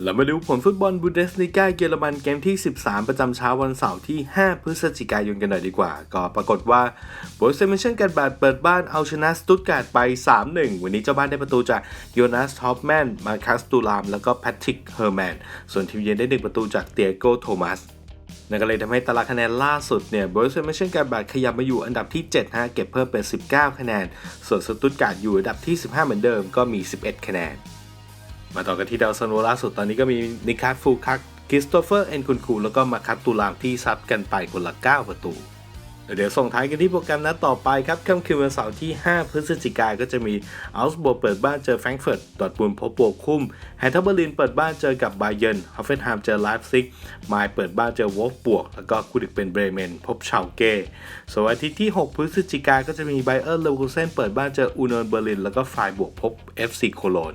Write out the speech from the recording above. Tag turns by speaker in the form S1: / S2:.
S1: เรามาดูผลฟุตบอลบูเดสลิกาเยอรมันเกมที่ 13 ประจำเช้าวันเสาร์ที่ 5 พฤศจิกายนกันหน่อยดีกว่า ก็ปรากฏว่าโบรเซมิเชนกันบาดเปิดบ้านเอาชนะสตุตการ์ดไป 3-1 วันนี้เจ้าบ้านได้ประตูจากโยนาสทอปแมน มาคัสตูลาม แล้วก็แพทริกเฮอร์แมน ส่วนทีมเยือนได้ 1 ประตูจากเตียโกโทมัสนั่นก็เลยทำให้ตารางคะแนนล่าสุดเนี่ยบริษัทเชนการบาดขยับมาอยู่อันดับที่ 7 ฮะ เก็บเพิ่มเป็น 19 คะแนน ส่วนสตุตการ์ดอยู่อันดับที่ 15 เหมือนเดิมก็มี 11 คะแนน มาต่อกันที่ดาวซันโวล่าสุดตอนนี้ก็มีนิคัสฟูคักคริสโตเฟอร์ เอนคุนคู แล้วก็มาคัตตูลามที่ซัดกันไปคนละ 9 ประตู เดี๋ยวส่งท้ายกันที่โปรแกรมนัดต่อไปครับค่ำคืนวันเสาร์ที่ 5 พฤศจิกายนก็จะมีอัลส์บเปิดบ้านเจอแฟรงก์เฟิร์ตดอทมุนพบโบวกคุ้มแฮนเทอร์เบอร์ลินเปิดบ้านเจอกับไบเยนฮอฟเฟนไฮม์เจอไลฟ์ซิกมล์เปิดบ้านเจอวอลฟบวก แล้วก็คู่ดึกเป็นเบรเมน พบชาวเก้ส่วนวันอาทิตย์ที่ 6 พฤศจิกายนก็จะมีไบเออร์เลเวอร์เซนเปิดบ้านเจออูนอนเบอร์ลินแล้วก็ไฟบวกพบ FC โคโลน